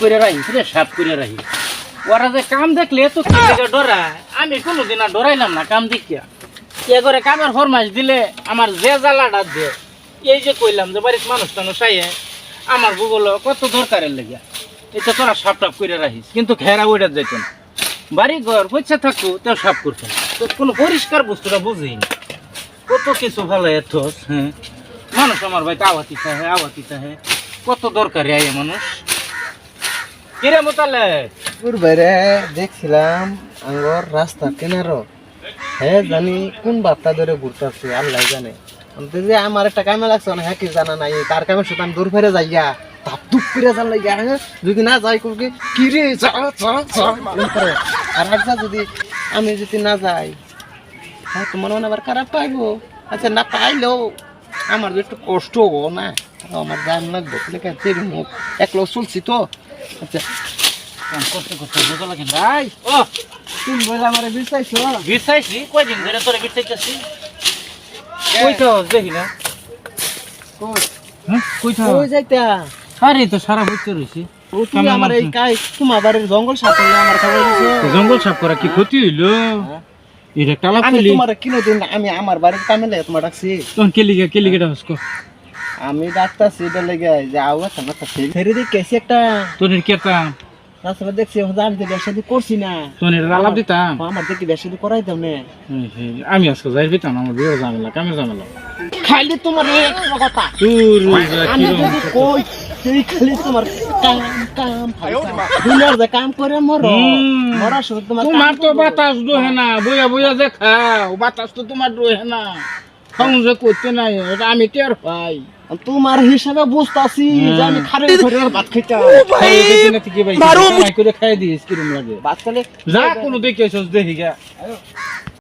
করে রে সাপ করে ওরা যে কাম দেখলে তো ডরায় আমি ডরাইলাম না কাম দেখিয়া। এ করে ফরমাইশ দিলে আমার যে দে, এই যে কইলাম যে মানুষ টানুষ আমার কত দরকারের লেগে এটা তোরা সাপ টাপ করে রাখিস কিন্তু ঘেরা ওইটা যেত বাড়ি ঘর পয়সা থাকতো তেও সাপ করতো। তো কোনো পরিষ্কার বস্তুটা বুঝেই না। কত কিছু ভালো এত হ্যাঁ। মানুষ আমার ভাই আওয়াতি চাহে আওয়াতি চাহে কত দরকারি আয় মানুষ। কিরে মোতালে? তোর বাইরে দেখছিলাম আঙ্গর রাস্তা কেনারো হ্যাঁ জানি কোন বার্তা ধরে ঘুরতেছে, আল্লাহ জানে। যে আমার একটা কামে লাগছে না হ্যাঁ কি জানা নাই। তার কামের সাথে আমি দূর ফেরে যাইয়া তাপ দুপ করে যান লাগিয়া হ্যাঁ? যদি না যাই করবে কি? রে। আর একবার যদি আমি যদি না যাই হ্যাঁ তোমার মনে আবার খারাপ পাইবো। আচ্ছা না পাইলেও আমার একটু কষ্ট হব না? আমার দাম লাগবে একলো চলছি তো। আচ্ছা কাম করতে করতে বোঝা লাগে ভাই ও তুমি বলে আমার বিশ্বাস বিচাইছি কয়দিন ধরে তোরে বিচাইতেছি কইতো দেখি না। হ্যাঁ কইতো ওই যাইতা? আরে তো সারা বছর রয়েছে আমার এই কাই তোমার বাড়ির জঙ্গল আমার খবর জঙ্গল সাফ করা কি ক্ষতি হইল? এটা টালা আমি তোমার কিনো দিন আমি আমার বাড়ির কামে লাগে তোমার ডাকছি। তখন কেলিগে কেলিগেটা হসকো আমি ডাকতাছি এটা লেগে যে আও একটা না ফেরি দিয়ে কেসি একটা তোর কেতা রাস্তা দেখছি হয়তো আমি তো ব্যবসা দিয়ে করছি না। তোর আলাপ দিতাম। ও, আমার দেখি ব্যবসা দিয়ে করাই দাও না আমি আজকে যাই দিতাম আমার বিয়ে ঝামেলা কামে ঝামেলা। খালি তোমার একটা কথা। তোর আমি যদি কই তুই খালি তোমার কাম কাম। দুনিয়ার যে কাম করে মর। মরার সময় তোমার তোমার তো। বাতাস দোহে না বইয়া বইয়া যে খাও বাতাস তো তোমার দোহে না। সংযোগ করতে নাই এটা আমি টের পাই। তোমার হিসাবে বুঝতাছি যে আমি খারে ধরে ভাত খাইতাম থেকে ভাই করে খাই দিস কিরম লাগে? ভাত খালে যা কোনো দেখে এসেছ দেখি গা।